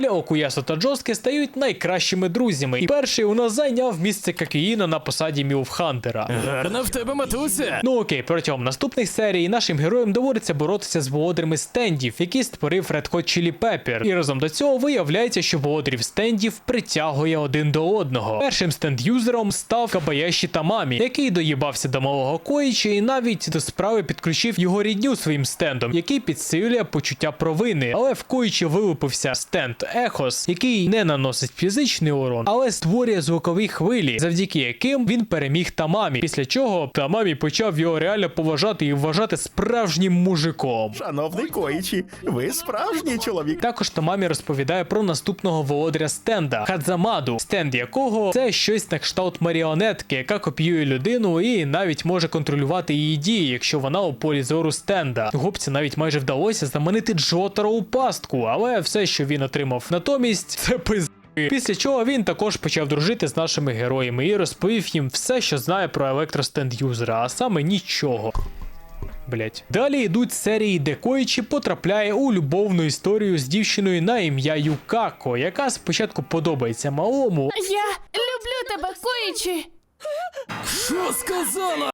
Далі Окуясо та Джоске стають найкращими друзями. І перший у нас зайняв місце Какіїна на посаді Мілфхантера. Гарна в тебе матуся. Ну окей, протягом наступних серій нашим героям доводиться боротися з володарями стендів, які створив Red Hot Chili Pepper. І разом до цього виявляється, що володарів стендів притягує один до одного. Першим стенд-юзером став Кабаяші Тамамі, який доїбався до малого Коїчі і навіть до справи підключив його рідню своїм стендом, який підсилює почуття провини. Але в Коїчі вилупився стенд Ехос, який не наносить фізичний урон, але створює звукові хвилі, завдяки яким він переміг Тамамі. Після чого Тамамі почав його реально поважати і вважати справжнім мужиком. Шановний Коїчі, ви справжній чоловік. Також Тамамі розповідає про наступного володаря стенда Хадзамаду, стенд якого це щось на кшталт маріонетки, яка копіює людину і навіть може контролювати її дії, якщо вона у полі зору стенда. Гопці навіть майже вдалося заманити Джотаро у пастку, але все, що він отримав натомість, це пиз. Після чого він також почав дружити з нашими героями і розповів їм все, що знає про електростенд юзера, а саме нічого. Блять. Далі йдуть серії, де Коїчі потрапляє у любовну історію з дівчиною на ім'я Юкако, яка спочатку подобається малому, Я люблю тебе, Коїчі. Що сказала?